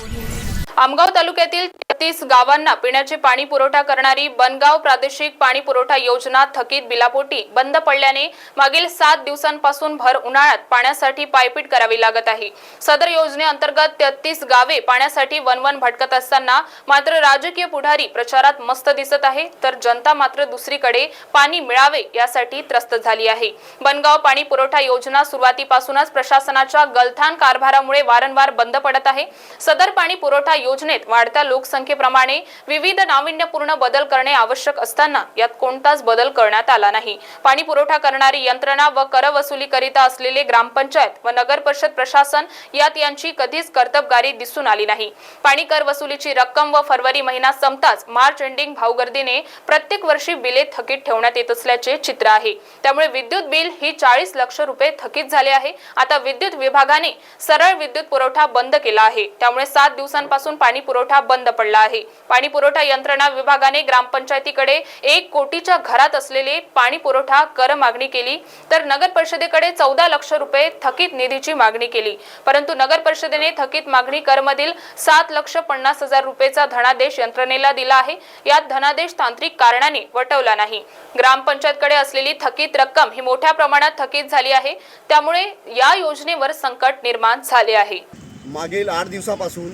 Audio. Amgaon तालुक्यातील तेहतीस गावांना पिण्याचे पाणी पुरवठा करणारी बनगाव प्रादेशिक पाणी पुरवठा योजना थकीत बिलापोटी बंद पडल्याने मागील सात दिवसांपासून भर उन्हाळ्यात पाण्यासाठी पायपीट करावी लागत आहे. सदर योजनेअंतर्गत तेहतीस गावे पाण्यासाठी वनवन भटकत असताना मात्र राजकीय पुढारी प्रचारात मस्त दिसत आहे. तर जनता मात्र दुसरीकडे पाणी मिळावे यासाठी त्रस्त झाली आहे. बनगाव पाणी पुरवठा योजना सुरुवातीपासूनच प्रशासनाच्या गलथान कारभारामुळे वारंवार बंद पडत आहे. सदर पाणी पुरवठा योजनेत वाढत्या लोकसंख्येप्रमाणे विविध नाविन्यपूर्ण बदल करणे आवश्यक असताना यात कोणताच बदल करण्यात आला नाही. पाणी पुरवठा करणारी यंत्रणा व कर वसुलीकरिता असलेले ग्रामपंचायत व नगर परिषद प्रशासन यात यांची कधीच कर्तबगारी दिसून आली नाही. पाणी कर वसुलीची रक्कम व फरवरी महिना संपताच मार्च एंडिंग भाऊगर्दीने प्रत्येक वर्षी बिले थकीत ठेवण्यात येत असल्याचे चित्र आहे. त्यामुळे विद्युत बिल ही चाळीस लक्ष रुपये थकीत झाले आहे. आता विद्युत विभागाने सरळ विद्युत पुरवठा बंद केला आहे. त्यामुळे सात दिवसांपासून पाणी पुरवठा बंद पडला आहे. पाणी पुरवठा यंत्रणा विभागाने ग्रामपंचायतीकडे एक कोटीच्या घरात असलेले पाणी पुरवठा कर मागणी केली तर नगर परिषदेकडे चौदा लक्ष रुपये थकीत निधीची मागणी केली. परंतु नगर परिषदेने थकीत मागणी करमधील सात लक्ष पन्नास हजार रुपयेचा धनादेश यंत्रणेला दिला आहे. यात धनादेश तांत्रिक कारणाने वटवला नाही. ग्रामपंचायतकडे असलेली थकीत रक्कम ही मोठ्या प्रमाणात थकीत झाली आहे. त्यामुळे या योजनेवर संकट निर्माण झाले आहे. मागील आठ दिवसापासून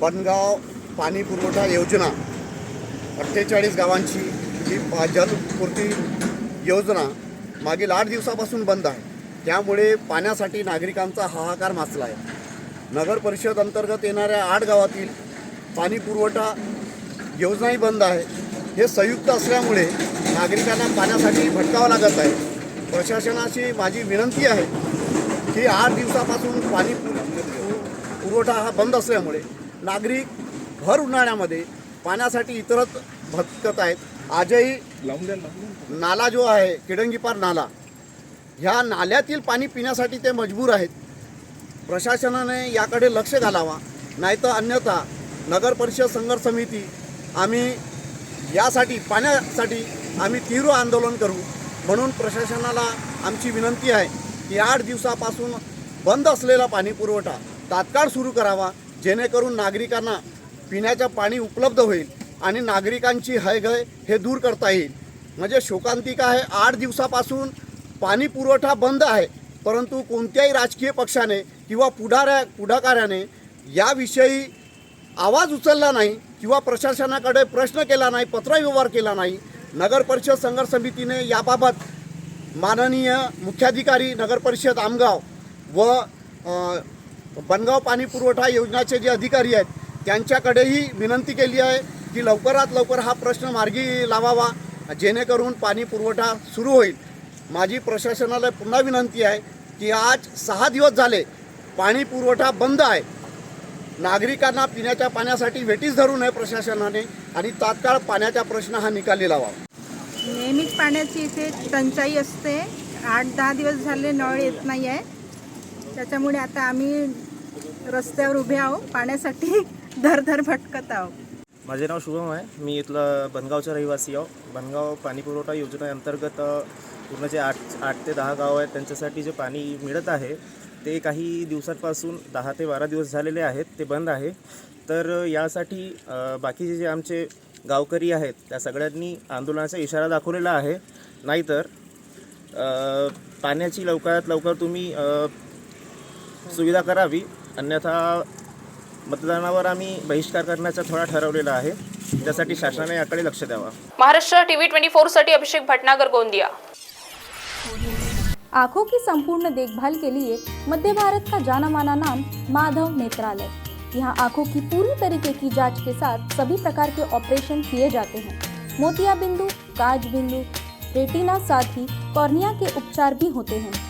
बनगाव पाणी पुरवठा योजना अठ्ठेचाळीस गावांची ही जलपूर्ती योजना मागील आठ दिवसापासून बंद आहे. त्यामुळे पाण्यासाठी नागरिकांचा हाहाकार माचला आहे. नगर परिषद अंतर्गत येणाऱ्या आठ गावातील पाणी पुरवठा योजनाही बंद आहे. हे संयुक्त असल्यामुळे नागरिकांना पाण्यासाठी भटकावं लागत आहे. प्रशासनाची माझी विनंती आहे की आठ दिवसापासून पाणी पुर पुरवठा हा बंद असल्यामुळे नागरिक भर उन्हाळ्यामध्ये पाण्यासाठी इतरत भटकत आहेत. आजही नाला जो आहे किडंगीपार नाला ह्या नाल्यातील पाणी पिण्यासाठी ते मजबूर आहेत. प्रशासनाने याकडे लक्ष घालावा नाहीतर अन्यथा नगर परिषद संघर्ष समिती आम्ही यासाठी पाण्यासाठी आम्ही तीव्र आंदोलन करू. म्हणून प्रशासनाला आमची विनंती आहे की आठ दिवसापासून बंद असलेला पाणी पुरवठा तात्काळ सुरू करावा. जेणेकरून नागरिकांना पिण्याचं पाणी उपलब्ध होईल आणि नागरिकांची हयगय हे दूर करता येईल. म्हणजे शोकांतिका आहे आठ दिवसापासून पाणी पुरवठा बंद आहे परंतु कोणत्याही राजकीय पक्षाने किंवा पुढाऱ्या पुढाकाराने याविषयी आवाज उचलला नाही किंवा प्रशासनाकडे प्रश्न केला नाही पत्रव्यवहार केला नाही. नगर परिषद संघर्ष समितीने याबाबत माननीय मुख्याधिकारी नगर परिषद आमगाव व बनगाव पाणी पुरवठा योजनाचे जे अधिकारी आहेत त्यांच्याकडेही विनंती केली आहे की लवकरात लवकर हा प्रश्न मार्गी लावावा जेणेकरून पाणी पुरवठा सुरू होईल. माझी प्रशासनाला पुन्हा विनंती आहे की आज सहा दिवस झाले पाणी पुरवठा बंद आहे. नागरिकांना पिण्याच्या पाण्यासाठी वेटीस धरू नये प्रशासनाने आणि तात्काळ पाण्याचा प्रश्न हा निकाली लावावा नेहमीच पाण्याची इथे टंचाई असते. आठ दहा दिवस झाले नळ येत नाही आहे त्याच्यामुळे आता आम्ही रस्त्यावर उभे आहो पाण्यासाठी धरधर भटकत आहो माझे नाव शुभम आहे. मी इथलं बनगावचा रहिवासी आहो बनगाव पाणी पुरवठा योजनेअंतर्गत पूर्ण जे आठ आठ ते दहा गाव आहेत त्यांच्यासाठी जे पाणी मिळत आहे ते काही दिवसांपासून दहा ते बारा दिवस झालेले आहेत. ते बंद आहे. तर यासाठी बाकीचे जे आमचे गावकरी आहेत त्या सगळ्यांनी आंदोलनाचा इशारा दाखवलेला आहे. नाहीतर पाण्याची लवकरात लवकर तुम्ही सुविधा करावी. अन्यथा मतदानावर आम्ही बहिष्कार करण्याचा थोडा ठरवलेला आहे. त्यासाठी शासनाने याकडे लक्ष द्यावा. महाराष्ट्र टीव्ही ट्वेंटी फोरसाठी अभिषेक भटनागर गोंदिया. आंखों की संपूर्ण देखभाल के लिए मध्य भारत का जाना माना नाम माधव नेत्रालय. यहाँ आंखों की पूरी तरीके की जांच के साथ सभी प्रकार के ऑपरेशन किए जाते हैं। मोतिया बिंदु काज बिंदु रेटिना साथ ही कॉर्निया के उपचार भी होते हैं।